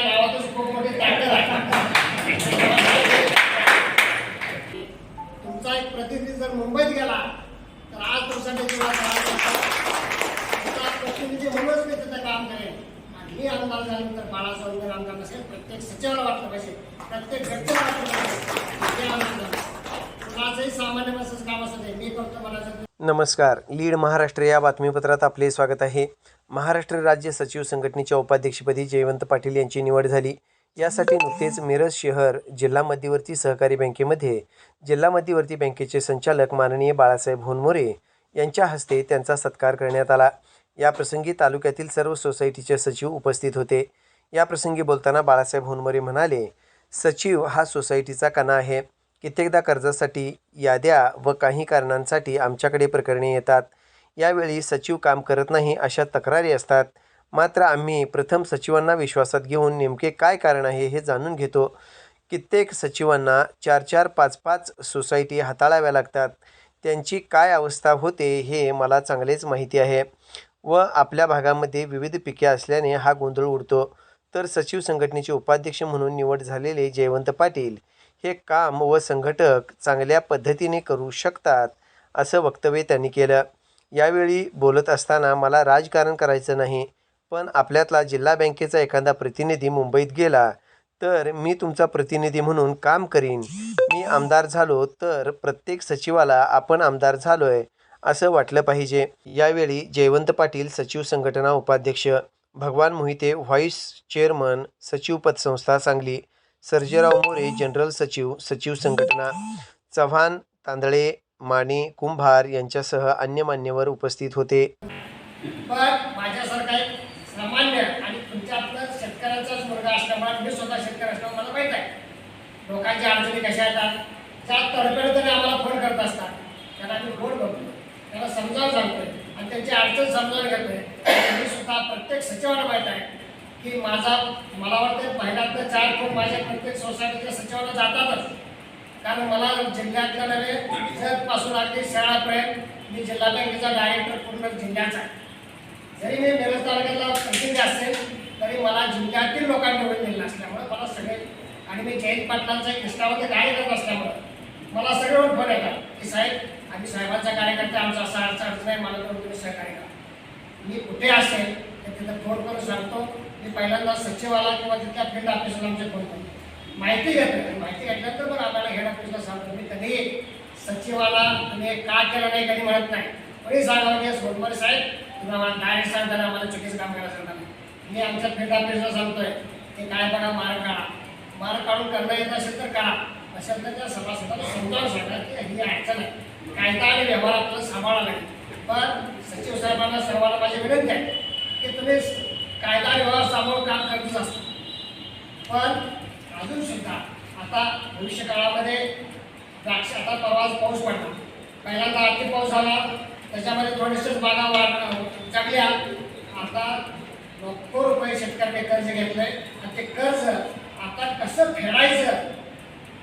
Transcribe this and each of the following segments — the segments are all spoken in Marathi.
त्या गावातच खूप मोठी आहे तुमचा एक प्रतिनिधी जर मुंबईत गेला तर आज तुमच्याकडे किंवा प्रतिनिधी म्हणूनच मी तिथं काम करेन. मी आमदार झाल्यानंतर बाळासाहेब आमदार नसेल प्रत्येक सचिवाला वाटलं पाहिजे. प्रत्येक घटनेला वाटलं पाहिजे. कुणाचंही सामान्य माणसाचं काम असं नाही मी करतो मला नमस्कार. लीड महाराष्ट्र या बातमीपत्रात आपले स्वागत आहे. महाराष्ट्र राज्य सचिव संघटनेच्या उपाध्यक्षपदी जयवंत पाटील यांची निवड झाली. यासाठी नुकतेच मिरज शहर जिल्हा मध्यवर्ती सहकारी बँकेमध्ये जिल्हा मध्यवर्ती बँकेचे संचालक माननीय बाळासाहेब होनमोरे यांच्या हस्ते त्यांचा सत्कार करण्यात आला. याप्रसंगी तालुक्यातील सर्व सोसायटीचे सचिव उपस्थित होते. याप्रसंगी बोलताना बाळासाहेब होनमोरे म्हणाले सचिव हा सोसायटीचा कणा आहे. कित्येकदा कर्जासाठी याद्या व काही कारणांसाठी आमच्याकडे प्रकरणे येतात. यावेळी सचिव काम करत नाही अशा तक्रारी असतात. मात्र आम्ही प्रथम सचिवांना विश्वासात घेऊन नेमके काय कारण आहे हे जाणून घेतो. कित्येक सचिवांना चार चार पाच पाच सोसायटी हाताळाव्या लागतात. त्यांची काय अवस्था होते हे मला चांगलेच माहिती आहे व आपल्या भागामध्ये विविध पिके असल्याने हा गोंधळ उडतो. तर सचिव संघटनेचे उपाध्यक्ष म्हणून निवड झालेले जयवंत पाटील हे काम व संघटक चांगल्या पद्धतीने करू शकतात असं वक्तव्य त्यांनी केलं. यावेळी बोलत असताना मला राजकारण करायचं नाही पण आपल्यातला जिल्हा बँकेचा एखादा प्रतिनिधी मुंबईत गेला तर मी तुमचा प्रतिनिधी म्हणून काम करीन. मी आमदार झालो तर प्रत्येक सचिवाला आपण आमदार झालोय असं वाटलं पाहिजे. यावेळी जयवंत पाटील सचिव संघटना उपाध्यक्ष भगवान मोहिते व्हाईस चेअरमन सचिव पतसंस्था सांगली सर्जेराव मोरे जनरल सचिव सचिव संघटना चव्हाण तांदळे माने कुंभार यांच्यासह अन्य मान्यवर उपस्थित होते. माझ्यासारखा एक सामान्य आणि तुमच्यातलं शेतकऱ्यांचाच मुलगा असल्यामुळे मी स्वतः शेतकरी असल्यामुळे मला माहीत आहे. लोकांच्या अडचणी कशा येतात? त्या तडफेड तरी आम्हाला फोन करत असतात. त्यांना आम्ही फोन करतो त्यांना समजावून सांगतोय. आणि त्यांची अडचण समजावून घेतोय. मी स्वतः प्रत्येक सचिवाला माहीत आहे. की माझा मला वाटतं पहिल्यांदा चार खूप माझ्या प्रत्येक सोसायटीच्या सचिवाला जातातच. कारण मला जिल्ह्यातल्या नव्हे जगपासून अगदी शाळापर्यंत मी जिल्हा बँकेचा डायरेक्टर पूर्ण जिल्ह्याचा आहे. जरी मी मिरज तालुक्यातला असेल तरी मला जिल्ह्यातील लोकांनी निवडून दिलं असल्यामुळे मला सगळे आणि मी जयंत पाटलांचा एक इष्टामध्ये कार्यकर्ता असल्यामुळे मला सगळेवर फोन येतात की साहेब आम्ही साहेबांचा कार्यकर्ता आमचा असा अडचण अडचण आहे मला तुम्ही सहकार्य करा. मी कुठे असेल तर तिथं फोन करून सांगतो. मी पहिल्यांदा सचिवाला किंवा तिथल्या फील्ड ऑफिसला आमचे फोन करतो माहिती घेतो माहिती घेतल्यानंतर मग आम्हाला हेड ऑफिसला सांगतो मी कधी सचिवाला तुम्ही का केलं नाही कधी म्हणत नाही. कोणी सांगा म्हणजे सोनमर साहेब तुम्ही आम्हाला डायरेक्ट सांगताना आम्हाला चुकीचं काम करायला सांगणार नाही. मी आमच्या फील्ड ऑफिसला सांगतोय की काय बघा मार्ग काढा. मार्ग काढून करणं येत असेल तर करा. अशा तर त्या सभासदाला समजावून सांगा की ही अडचण आहे. कायदा आणि व्यवहार आपल्याला सांभाळा लागेल पण सचिव साहेबांना सर्वांना माझी विनंती आहे की तुम्ही कायदा आणि काम करतच असतं पण अजून सुद्धा आता भविष्य काळामध्ये द्राक्ष आता परवाच पाऊस पडला. पहिल्यांदा आर्थिक पाऊस झाला त्याच्यामध्ये थोडेसेच बागा वाढ जगल्या आता लाखो रुपये शेतकऱ्याने कर्ज घेतलंय. आणि ते कर्ज आता कसं फेडायचं?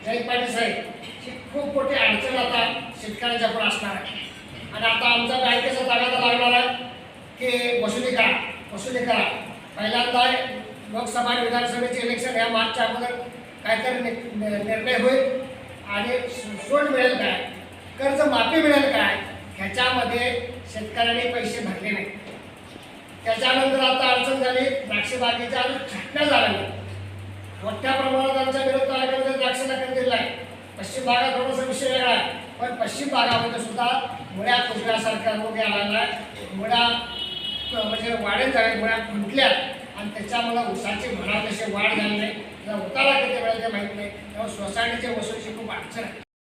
जय पाटील साहेब ही खूप मोठी अडचण आता शेतकऱ्यांच्या पुढे असणार आहे. आणि आता आमचा बँकेचा तगादा लागणार आहे की वसुली करा वसुली करा पहिल्यांदा लोकसभा आणि विधानसभेचे इलेक्शन या मार्चच्या अगोदर काहीतरी नि- निर्णय होईल. आणि सो- सूट मिळेल काय? कर्ज माफी मिळेल काय? ह्याच्यामध्ये शेतकऱ्यांनी पैसे भरले नाही त्याच्यानंतर आता अडचण झाली द्राक्ष बागेच्या अजून छाटण्या झाल्या मोठ्या प्रमाणात आमच्या विरोध तालुक्यामध्ये द्राक्षाला कर दिला आहे पश्चिम भागात थोडासा विषय वेगळा आहे. पण पश्चिम भागामध्ये सुद्धा मुळ्या कुजण्यासारखा रोग यायला आहे मुळ्या म्हणजे वाढेल झाले मुळ्या फुटल्या आणि त्याच्यामुळे उसाची म्हणा तशी वाढ झाली नाही त्याचा उतारा किती वेळेचे माहीत नाही. तेव्हा सोसायटीच्या वसुलीची खूप अडचण आहे.